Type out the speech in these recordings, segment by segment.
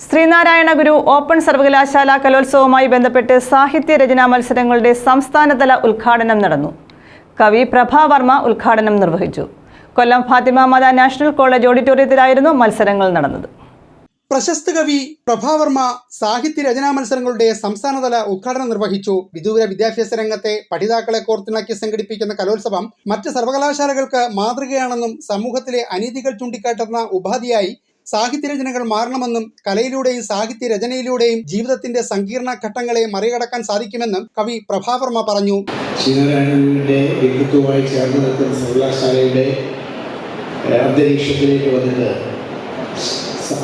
Sreenarayana Guru open സർവകലാശാല കലോത്സവവുമായി ബന്ധപ്പെട്ട് സാഹിത്യ രചനാ മത്സരങ്ങളുടെ സംസ്ഥാനതല ഉദ്ഘാടനം നടന്നു. കവി പ്രഭാവർമ്മ ഉദ്ഘാടനം നിർവഹിച്ചു. കൊല്ലം ഫാത്തിമ മാത നാഷണൽ കോളേജ് ഓഡിറ്റോറിയത്തിലായിരുന്നു മത്സരങ്ങൾ നടന്നത്. പ്രശസ്ത കവി പ്രഭാവർമ്മ സാഹിത്യ രചനാ മത്സരങ്ങളുടെ സംസ്ഥാനതല ഉദ്ഘാടനം നിർവഹിച്ചു. വിദൂര വിദ്യാഭ്യാസ രംഗത്തെ പഠിതാക്കളെ കോർത്തിണക്കി സംഘടിപ്പിക്കുന്ന കലോത്സവം മറ്റ് സർവകലാശാലകൾക്ക് മാതൃകയാണെന്നും സമൂഹത്തിലെ അനീതികൾ ചൂണ്ടിക്കാട്ടുന്ന ഉപാധിയായി സാഹിത്യരചനകൾ മാറണമെന്നും കലയിലൂടെയും സാഹിത്യ രചനയിലൂടെയും ജീവിതത്തിന്റെ സങ്കീർണ ഘട്ടങ്ങളെ മറികടക്കാൻ സാധിക്കുമെന്നും കവി പ്രഭാവർമ്മ പറഞ്ഞു.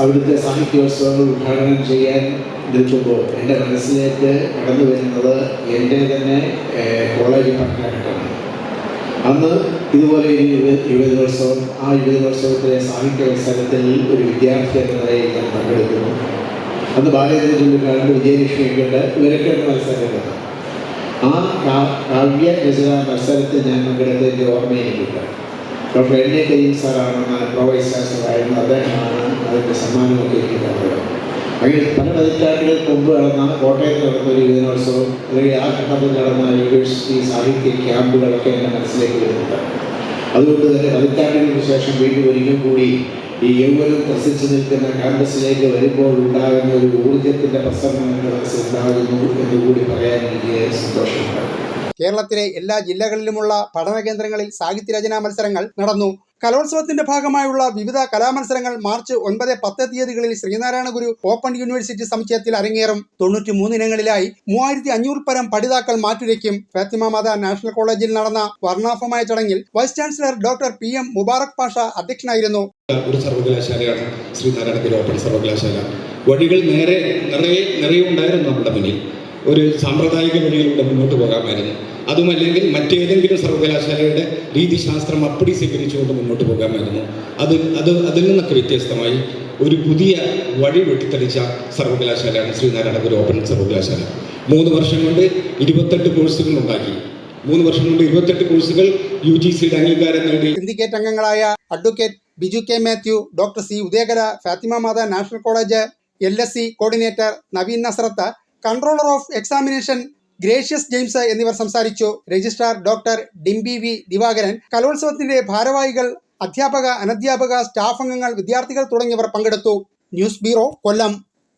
അവിടുത്തെ സാഹിത്യോത്സവങ്ങൾ ഉദ്ഘാടനം ചെയ്യാൻ നിൽക്കുമ്പോൾ എന്റെ മനസ്സിലേക്ക് കടന്നു വരുന്നത് എന്റെ തന്നെ കോളേജ് പഠനഘട്ടമാണ്. അന്ന് ഇതുപോലെ ഒരു യുവജനോത്സവം ആ യുവജനോത്സവത്തിലെ സാഹിത്യ മത്സരത്തിൽ ഒരു വിദ്യാർത്ഥി എന്ന നിലയിൽ ഞാൻ പങ്കെടുക്കുന്നു. അന്ന് ബാലേന്ദ്ര ചുള്ളിക്കാരന്റെ വിജയലക്ഷ്മിയൊക്കെ ഉണ്ട് ഇവരൊക്കെ ഉണ്ട് ആ കാവ്യ രചന മത്സരത്തിൽ ഞാൻ പങ്കെടുത്തതിന്റെ ഓർമ്മ എനിക്കുണ്ട് ഡോക്ടർ എൻ എ കരീം സാറാണ് പ്രൊവൈസ് ചാൻസലറായിരുന്ന അദ്ദേഹമാണ് അതിന്റെ സമ്മാനമൊക്കെ എനിക്ക് തന്നത്. അങ്ങനെ പല പതിറ്റാണ്ടുകൾക്ക് മുമ്പ് നടന്ന കോട്ടയത്ത് നടന്ന ഒരു യുവജനോത്സവം അല്ലെങ്കിൽ ആ ഘട്ടത്തിൽ നടന്ന യൂണിവേഴ്സിറ്റി സാഹിത്യ ക്യാമ്പുകളൊക്കെ എന്റെ മനസ്സിലേക്ക് വരുന്നുണ്ട്. അതുകൊണ്ട് തന്നെ പതിറ്റാണ്ടുകൾക്ക് ശേഷം വീണ്ടും ഒരിക്കൽ കൂടി ഈ യൗവനം ത്രസിച്ചു നിൽക്കുന്ന ക്യാമ്പസിലേക്ക് വരുമ്പോൾ ഉണ്ടാകുന്ന ഒരു ഊർജത്തിന്റെ പ്രസംഗം എന്റെ മനസ്സിലുണ്ടാകുന്നു എന്ന് കൂടി പറയാൻ എനിക്ക് സന്തോഷമുണ്ട്. കേരളത്തിലെ എല്ലാ ജില്ലകളിലുമുള്ള പഠന കേന്ദ്രങ്ങളിൽ സാഹിത്യരചനാ മത്സരങ്ങൾ നടന്നു. കലോത്സവത്തിന്റെ ഭാഗമായുള്ള വിവിധ കലാമത്സരങ്ങൾ മാർച്ച് ഒൻപത് പത്ത് തീയതികളിൽ ശ്രീനാരായണ ഗുരു ഓപ്പൺ യൂണിവേഴ്സിറ്റി സമുച്ചയത്തിൽ അരങ്ങേറും. തൊണ്ണൂറ്റി മൂന്ന് ഇനങ്ങളിലായി മൂവായിരത്തി അഞ്ഞൂറ് പരം പഠിതാക്കൾ മാറ്റുരയ്ക്കും. ഫാത്തിമ മാത നാഷണൽ കോളേജിൽ നടന്ന വർണാഭമായ ചടങ്ങിൽ vice chancellor doctor P M Mubarak Pasha അധ്യക്ഷനായിരുന്നു. ഒരു സർവകലാശാലയാണ് ശ്രീനാരായണ ഗുരു ഓപ്പൺ സർവകലാശാല. വഴികൾ നേരെ നിറയെ നിറയെ ഉണ്ടായിരുന്നു നമ്മുടെ മുന്നിൽ. ഒരു സാമ്പ്രദായിക വഴിയിലൂടെ മുന്നോട്ട് പോകാമായിരുന്നു. അതുമല്ലെങ്കിൽ മറ്റേതെങ്കിലും സർവകലാശാലയുടെ രീതിശാസ്ത്രം അപ്പടി സ്വീകരിച്ചുകൊണ്ട് മുന്നോട്ട് പോകാമായിരുന്നു. അത് അത് അതിൽ നിന്നൊക്കെ വ്യത്യസ്തമായി ഒരു പുതിയ വഴി വെട്ടിത്തെളിച്ച സർവകലാശാലയാണ് ശ്രീനാരായണപുരം ഓപ്പൺ സർവകലാശാല. മൂന്ന് വർഷം കൊണ്ട് ഇരുപത്തെട്ട് കോഴ്സുകൾ ഉണ്ടാക്കി. മൂന്ന് വർഷം കൊണ്ട് ഇരുപത്തെട്ട് കോഴ്സുകൾ യു ജി സിയുടെ അംഗീകാരം നേടി. സിൻഡിക്കേറ്റ് അംഗങ്ങളായ advocate Biju K Mathew doctor C Udayakara Fatima Mata national college L S C coordinator Naveen Nazrath controller of examination Gracious James എന്നിവർ സംസാരിച്ചു. Registrar doctor Dimby V Divakaran കലോത്സവത്തിന്റെ ഭാരവാഹികൾ അധ്യാപക അനധ്യാപക സ്റ്റാഫ് അംഗങ്ങൾ വിദ്യാർത്ഥികൾ തുടങ്ങിയവർ പങ്കെടുത്തു. News bureau Kollam.